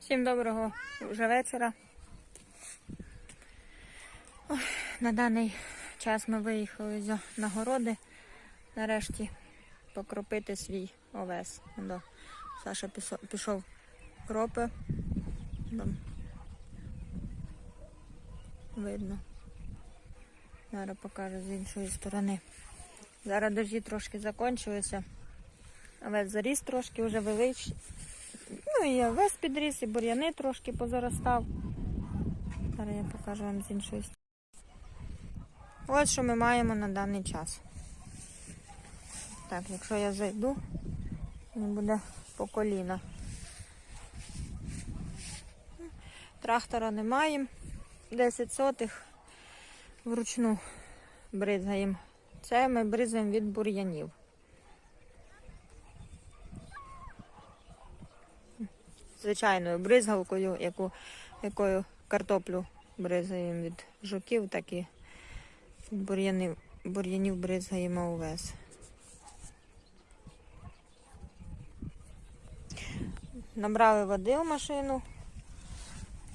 Всім доброго вже вечора. На даний час ми виїхали за нагороди. Нарешті покропити свій овес. Саша пісо- пішов кропи. Видно. Зараз покажу з іншої сторони. Зараз дожді трошки закінчилися. Овес заріс трошки, вже велич, Ну і весь підріс, і бур'яни трошки позаростав. Зараз я покажу вам з іншої сторони. Ось що ми маємо на даний час. Так, якщо я зайду, він буде по коліна. Трактора не маємо. 10 сотих вручну бризгаємо. Це ми бризгаємо від бур'янів. Звичайною бризгалкою, яку, якою картоплю бризгаємо від жуків, так і бур'янів, бур'янів бризгаємо увесь. Набрали води в машину.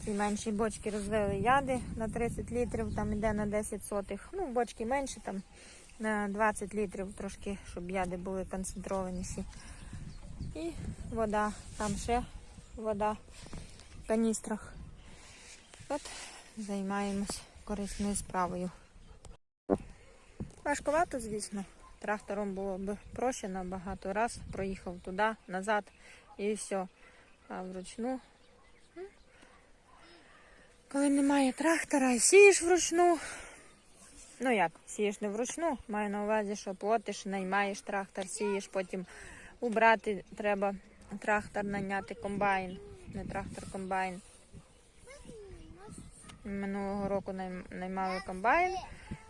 Ці менші бочки розвели яди на 30 літрів, там йде на 10 сотих. Ну, бочки менші, там на 20 літрів трошки, щоб яди були концентрованіші. І вода, там ще вода в каністрах. От займаємось корисною справою. Важкувато, звісно. Трактором було б проще набагато раз. Проїхав туди, назад і все. А вручну. Коли немає трактора сієш вручну. Ну як, сієш не вручну, маю на увазі, що платиш, наймаєш трактор, сієш, потім убрати треба трактор наняти комбайн. Не трактор, комбайн. Минулого року наймали комбайн.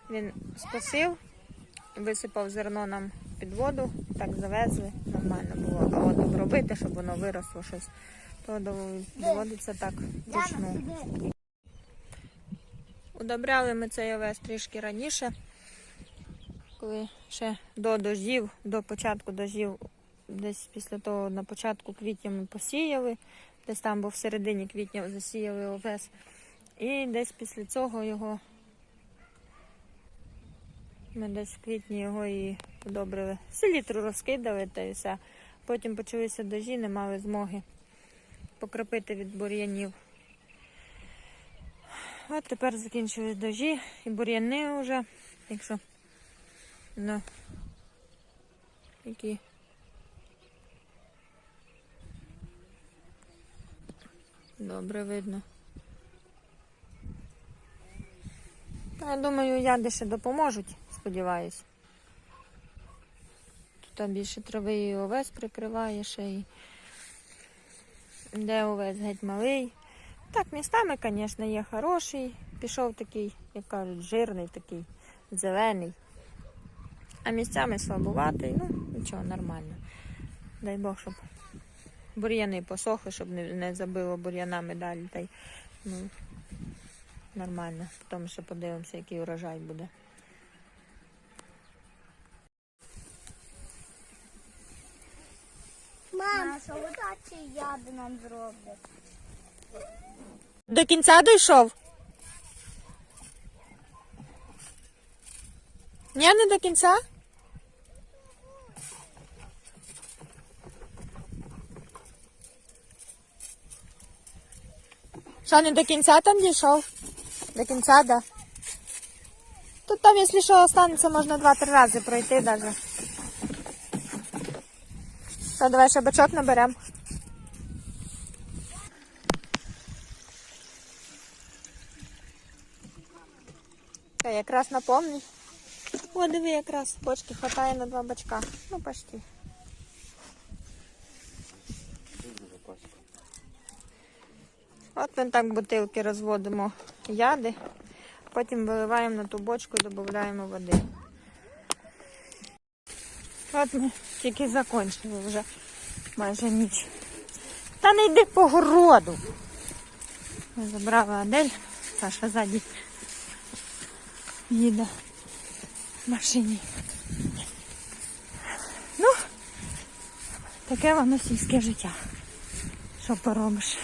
Він скосив, висипав зерно нам під воду, так завезли, нормально було. А от обробити, щоб воно виросло щось, то доводиться так вручну. Удобряли ми цей овес трішки раніше, коли ще до дождів, до початку дождів, десь після того на початку квітня ми посіяли, десь там, бо в середині квітня засіяли овес. І десь після цього його ми десь в квітні його і подобрили. Селітру розкидали та і все. Потім почалися дожі, не мали змоги покропити від бур'янів. От тепер закінчились дожі і бур'яни вже. Якщо ну, які добре видно. Ну, Я думаю, яди ще допоможуть, сподіваюсь. Тут більше трави і овес прикриває ще і де овес геть малий. Так, містами, звісно, є хороший. Пішов такий, як кажуть, жирний такий, зелений. А місцями слабуватий, ну, нічого, нормально. Дай Бог, щоб бур'яни посохли, щоб не, не забило бур'янами далі. Та й, ну, нормально. Потім ще подивимося, який урожай буде. Мам, що удачі яди нам зроблять. До кінця дійшов? Ні, не до кінця? Що, не до кінця там дійшов? До кінця, да. Тут там, якщо що останеться, можна два-три рази пройти даже. Що, давай ще бачок наберемо. Якраз наповнить. О, диви, якраз бочки хватає на два бачка. Ну, почти. От ми так бутилки розводимо яди, потім виливаємо на ту бочку і додаємо води. От ми тільки закінчили вже майже ніч. Та не йди по городу. Я забрала Адель, Саша ззаді їде в машині. Ну, таке воно сільське життя. Що поробиш?